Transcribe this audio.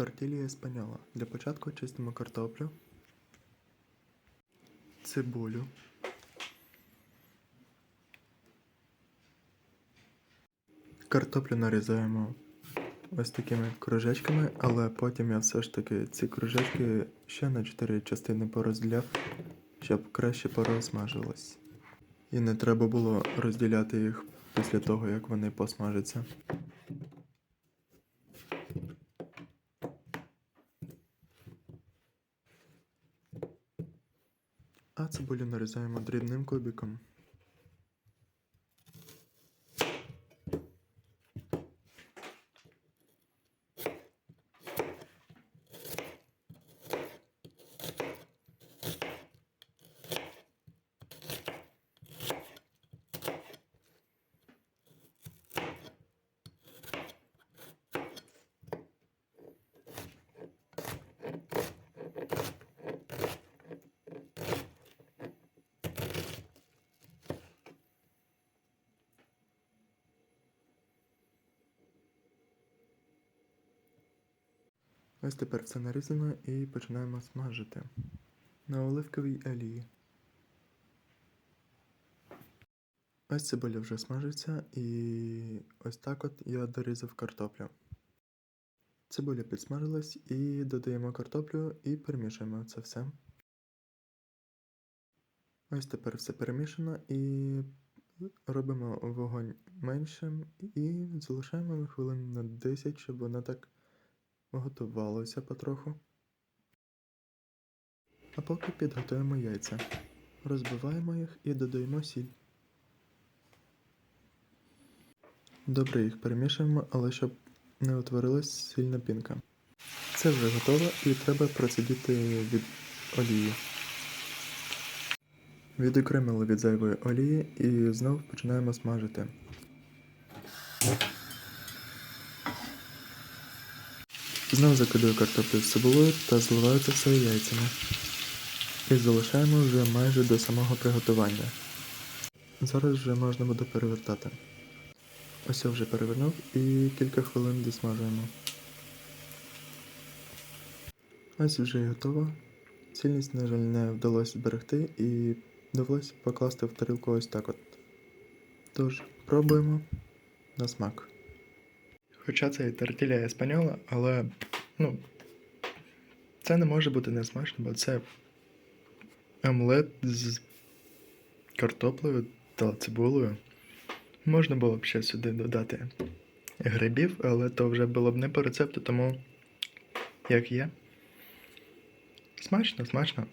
Тортілія еспаньола. Для початку чистимо картоплю, цибулю. Картоплю нарізаємо ось такими кружечками, але потім я все ж таки ці кружечки ще на 4 частини порозділяв, щоб краще порозсмажились. І не треба було розділяти їх після того, як вони посмажаться. А цибулю нарізаємо дрібним кубиком. Ось тепер все нарізано і починаємо смажити на оливковій олії. Ось цибуля вже смажиться і ось так от я дорізав картоплю. Цибуля підсмажилась і додаємо картоплю і перемішуємо це все. Ось тепер все перемішано і робимо вогонь меншим і залишаємо хвилин на 10, щоб воно так готувалося потроху. А поки підготуємо яйця. Розбиваємо їх і додаємо сіль. Добре їх перемішуємо, але щоб не утворилась сильна пінка. Це вже готово і треба процедити від олії. Відокремили від зайвої олії і знов починаємо смажити. Знов закидаю картоплю з цибулею та зливаю це все яйцями. І залишаємо вже майже до самого приготування. Зараз вже можна буде перевертати. Ось я вже перевернув і кілька хвилин досмажуємо. Ось вже і готово. Цільність, на жаль, не вдалося зберегти і довелося покласти в тарілку ось так от. Тож, пробуємо на смак. Хоча це і тортілля еспаньола, але ну, це не може бути не смачно, бо це омлет з картоплею та цибулею. Можна було б ще сюди додати грибів, але то вже було б не по рецепту, тому як є. Смачно, смачно.